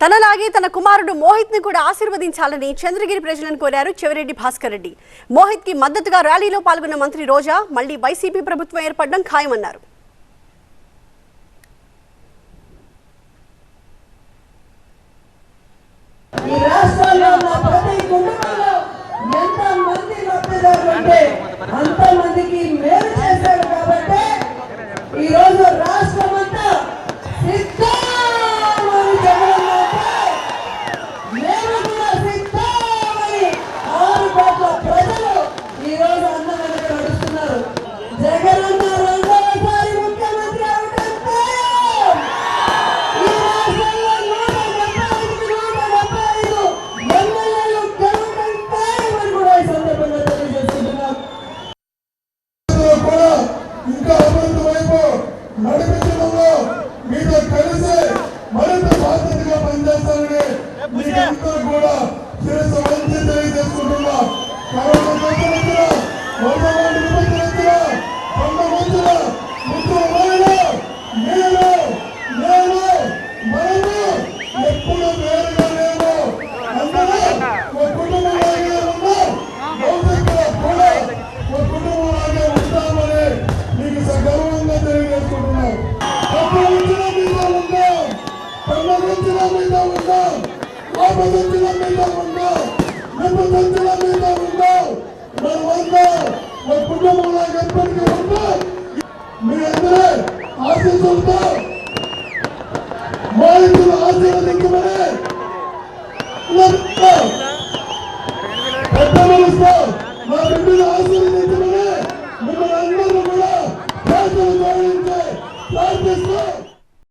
తనలాగే తన కుమారుడు మోహిత్ని కూడా ఆశీర్వదించాలని చంద్రగిరి ప్రజలను కోరారు చెవిరెడ్డి భాస్కర్ రెడ్డి. మోహిత్కి మద్దతుగా ర్యాలీలో పాల్గొన్న మంత్రి రోజా మళ్ళీ వైసీపీ ప్రభుత్వం ఏర్పడడం ఖాయమన్నారు. ఈ రోజు వైపు నడిపించడంలో మీతో కలిసి మరింత బాధ్యతగా పనిచేస్తానని మీకందరూ కూడా శిరస్సు వంచి తెలియజేసుకుంటున్నా. మీద ఉందో ఆపదొచ్చిన మీద ఉందో నిప్పు తెచ్చిన మీద ఉందో మేము ఉందో మా కుటుంబంలో ఎప్పటికీ ఉందో మీ అందరూ ఆశీస్సులతో మా ఇద్దరు ఆశీర్వదించమని పెద్ద మనసుతో